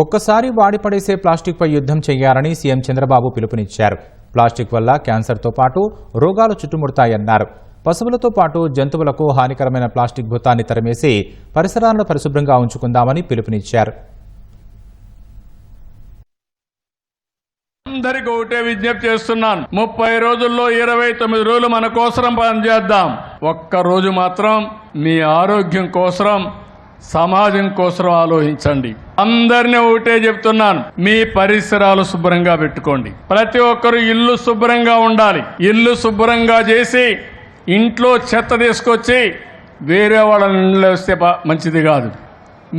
ఒక్కసారి వాడిపడేసే ప్లాస్టిక్పై యుద్ధం చేయాలని సీఎం చంద్రబాబు పిలుపునిచ్చారు. ప్లాస్టిక్ వల్ల క్యాన్సర్తో పాటు రోగాలు చుట్టుముడతాయన్నారు. పశువులతో పాటు జంతువులకు హానికరమైన ప్లాస్టిక్ భూతాన్ని తరిమేసి పరిసరాలను పరిశుభ్రంగా ఉంచుకుందామని పిలుపునిచ్చారు. అందరికి ఒకటే విజ్ఞప్తి చేస్తున్నాను. ముప్పై రోజుల్లో ఇరవై తొమ్మిది రోజులు మన కోసరం పనిచేద్దాం. ఒక్క రోజు మాత్రం మీ ఆరోగ్యం కోసరం. సమాజం కోసం ఆలోచించండి. అందరినీ ఒకటే చెప్తున్నాను మీ పరిసరాలు శుభ్రంగా పెట్టుకోండి. ప్రతి ఒక్కరు ఇల్లు శుభ్రంగా ఉండాలి. ఇల్లు శుభ్రంగా చేసి ఇంట్లో చెత్త తీసుకొచ్చి వేరే వాళ్ళ ఇంట్లో వస్తే మంచిది కాదు.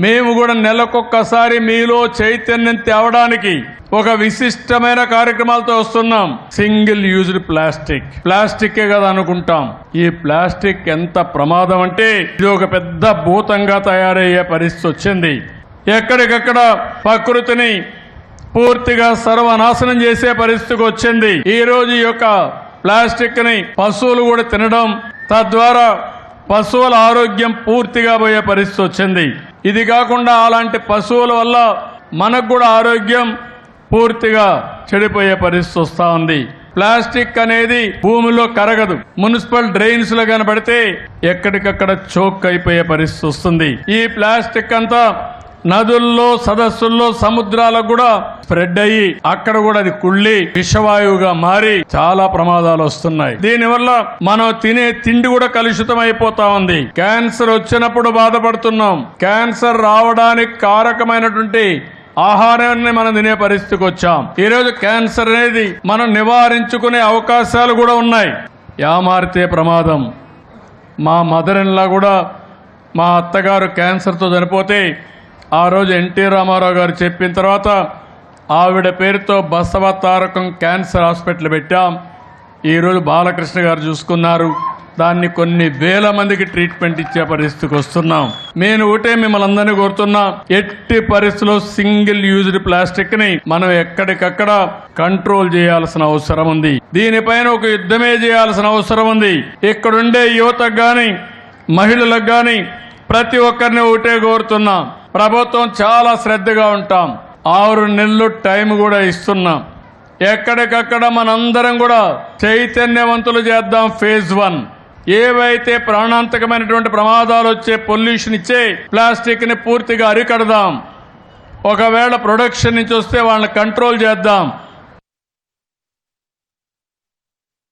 మేము కూడా నెలకొక్కసారి మీలో చైతన్యం తేవడానికి ఒక విశిష్టమైన కార్యక్రమాలతో వస్తున్నాం. Single used plastic. ప్లాస్టికే కదా అనుకుంటాం. ఈ ప్లాస్టిక్ ఎంత ప్రమాదం అంటే ఇది ఒక పెద్ద భూతంగా తయారయ్యే పరిస్థితి వచ్చింది. ఎక్కడికక్కడ ప్రకృతిని పూర్తిగా సర్వనాశనం చేసే పరిస్థితికి వచ్చింది. ఈ రోజు యొక్క ప్లాస్టిక్ని పశువులు కూడా తినడం తద్వారా పశువుల ఆరోగ్యం పూర్తిగా పోయే పరిస్థితి వచ్చింది. ఇది కాకుండా అలాంటి పశువుల వల్ల మనకు కూడా ఆరోగ్యం పూర్తిగా చెడిపోయే పరిస్థితి వస్తూ ఉంది. ప్లాస్టిక్ అనేది భూమిలో కరగదు. మున్సిపల్ డ్రైన్స్లో కనబడితే ఎక్కడికక్కడ చోక్ అయిపోయే పరిస్థితి వస్తుంది. ఈ ప్లాస్టిక్ అంతా నదుల్లో సదస్సుల్లో సముద్రాలకు కూడా స్ప్రెడ్ అయ్యి అక్కడ కూడా అది కుళ్ళి విషవాయువుగా మారి చాలా ప్రమాదాలు వస్తున్నాయి. దీనివల్ల మనం తినే తిండి కూడా కలుషితం అయిపోతా ఉంది. క్యాన్సర్ వచ్చినప్పుడు బాధపడుతున్నాం. క్యాన్సర్ రావడానికి కారకమైనటువంటి ఆహారాన్ని మనం తినే పరిస్థితికి వచ్చాం. ఈ రోజు క్యాన్సర్ అనేది మనం నివారించుకునే అవకాశాలు కూడా ఉన్నాయి. యామారితే ప్రమాదం. మా మదర్ ఇన్లా కూడా మా అత్తగారు క్యాన్సర్తో చనిపోతే ఆ రోజు ఎన్టీ రామారావు గారు చెప్పిన తర్వాత ఆవిడ పేరుతో బసవ తారకం క్యాన్సర్ హాస్పిటల్ పెట్టాం. ఈరోజు బాలకృష్ణ గారు చూసుకున్నారు. దాన్ని కొన్ని వేల మందికి ట్రీట్మెంట్ ఇచ్చే పరిస్థితికి వస్తున్నాం. నేను ఒకటే మిమ్మల్ని అందరినీ కోరుతున్నా. ఎట్టి పరిస్థితిలో సింగిల్ యూజ్డ్ ప్లాస్టిక్ని మనం ఎక్కడికక్కడ కంట్రోల్ చేయాల్సిన అవసరం ఉంది. దీనిపైన ఒక యుద్ధమే చేయాల్సిన అవసరం ఉంది. ఇక్కడుండే యువతకు కానీ మహిళలకు కానీ ప్రతి ఒక్కరిని ఒకటే కోరుతున్నా. ప్రభుత్వం చాలా శ్రద్ధగా ఉంటాం. ఆరు నెలలు టైం కూడా ఇస్తున్నాం. ఎక్కడికక్కడ మనందరం కూడా చైతన్యవంతులు చేద్దాం ఫేజ్ వన్. ఏవైతే ప్రాణాంతకమైనటువంటి ప్రమాదాలు వచ్చే పొల్యూషన్ ఇచ్చే ప్లాస్టిక్ని పూర్తిగా అరికడదాం. ఒకవేళ ప్రొడక్షన్ నుంచి వస్తే వాళ్ళని కంట్రోల్ చేద్దాం.